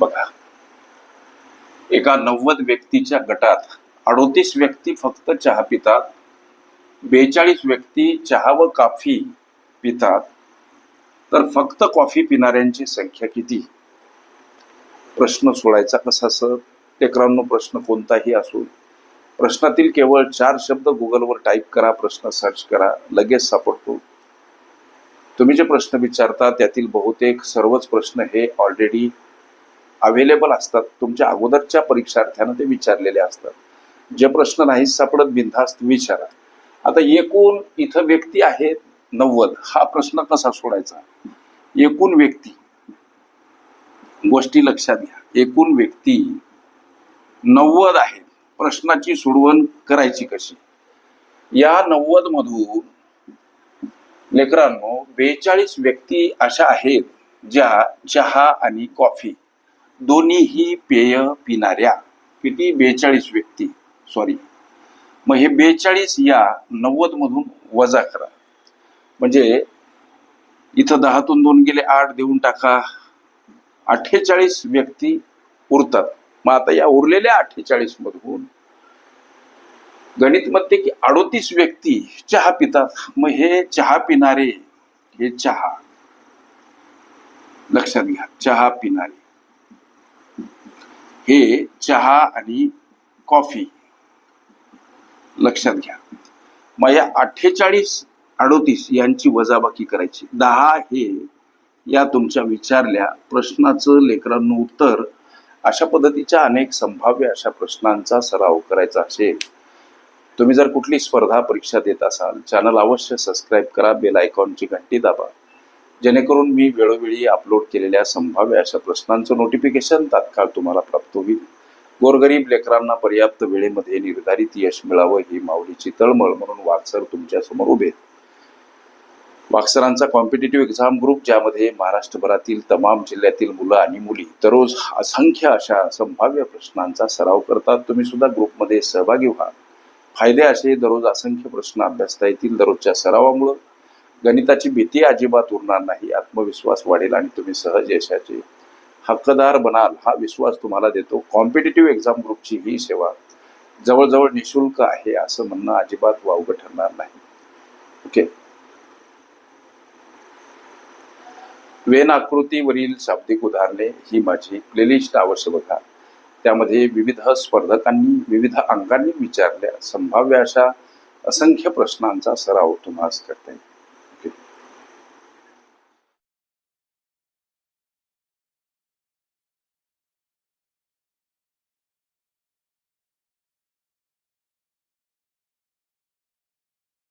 बघा. एका नव्वद व्यक्तीच्या गटात अडोतीस व्यक्ती फक्त चहा पितात बेचाळीस व्यक्ती चहा व कॉफी पितात तर फक्त कॉफी पिणाऱ्यांची संख्या किती? प्रश्न सोडायचा कसा सर? लेकरांनो प्रश्न कोणताही असो. प्रश्नातील केवळ चार शब्द गुगलवर टाईप करा प्रश्न सर्च करा लगेच सापडतो. तुम्ही जे प्रश्न विचारता त्यातील बहुतेक सर्वच प्रश्न हे ऑलरेडी अवेलेबल असतात. तुमच्या अगोदरच्या परीक्षार्थ्यानं ते विचारलेले असतात. जे प्रश्न नाही सापडत बिनधास्त विचारा. आता एकूण इथं व्यक्ती आहेत नव्वद. हा प्रश्न कसा सोडायचा? एकूण व्यक्ती. गोष्टी लक्षात घ्या. एकूण व्यक्ती नव्वद आहेत प्रश्नाची सोडवण करायची कशी? या नव्वद मधून लेकरांनो बेचाळीस व्यक्ती अशा आहेत ज्या चहा आणि कॉफी दोन्हीही पेय पिणाऱ्या किती बेचाळीस व्यक्ती सॉरी मग हे बेचाळीस या नव्वद मधून वजा करा. म्हणजे इथं दहातून दोन गेले आठ देऊन टाका. अठ्ठेचाळीस व्यक्ती उरतात. मग आता या उरलेल्या अठ्ठेचाळीस मधून गणित म्हणते की अडोतीस व्यक्ती चहा पितात. मग हे चहा पिणारे हे चहा. लक्षात घ्या चहा पिणारे. हे चहा आणि कॉफी. लक्षात घ्या. मग या अठ्ठेचाळीस अडोतीस यांची वजाबाकी करायची. दहा हे या तुमच्या विचारल्या प्रश्नाचं लेकरांनो उत्तर. अशा पद्धतीच्या अनेक संभाव्य अशा प्रश्नांचा सराव करायचा असेल. तुम्ही जर कुठली स्पर्धा परीक्षा देत असाल चॅनल अवश्य सबस्क्राईब करा बेल आयकॉनची घंटी दाबा. जेणेकरून मी वेळोवेळी अपलोड केलेल्या संभाव्य अशा प्रश्नांचं नोटिफिकेशन तात्काळ तुम्हाला प्राप्त होईल. गोरगरीब लेकरांना पर्याप्त वेळेमध्ये निर्धारित यश मिळावं ही माऊलीची तळमळ म्हणून वाक्सर तुमच्यासमोर उभे वाक्सरांचा कॉम्पिटेटिव्ह एक्झाम ग्रुप ज्यामध्ये महाराष्ट्रभरातील तमाम जिल्ह्यातील मुलं आणि मुली दररोज असंख्य अशा संभाव्य प्रश्नांचा सराव करतात. तुम्ही सुद्धा ग्रुपमध्ये सहभागी व्हा. फायदे असे दररोज असंख्य प्रश्न अभ्यासता येतील दररोजच्या सरावामुळं. गणिताची भीती अजिबात उरणार नाही आत्मविश्वास वाढेल आणि तुम्ही सहज यशाचे हक्कदार बनाल हा विश्वास तुम्हाला देतो. कॉम्पिटेटिव्ह एक्झाम ग्रुपची ही सेवा जवळजवळ निशुल्क आहे असं म्हणणं अजिबात वावगं ठरणार नाही. ओके वेन आकृतीवरील शाब्दिक उदाहरणे ही माझी प्लेलिस्ट आवश्यक बघा त्यामध्ये विविध स्पर्धकांनी विविध अंगांनी विचारल्या. संभाव्य अशा असंख्य प्रश्नांचा सराव तुम्हाला करता येईल.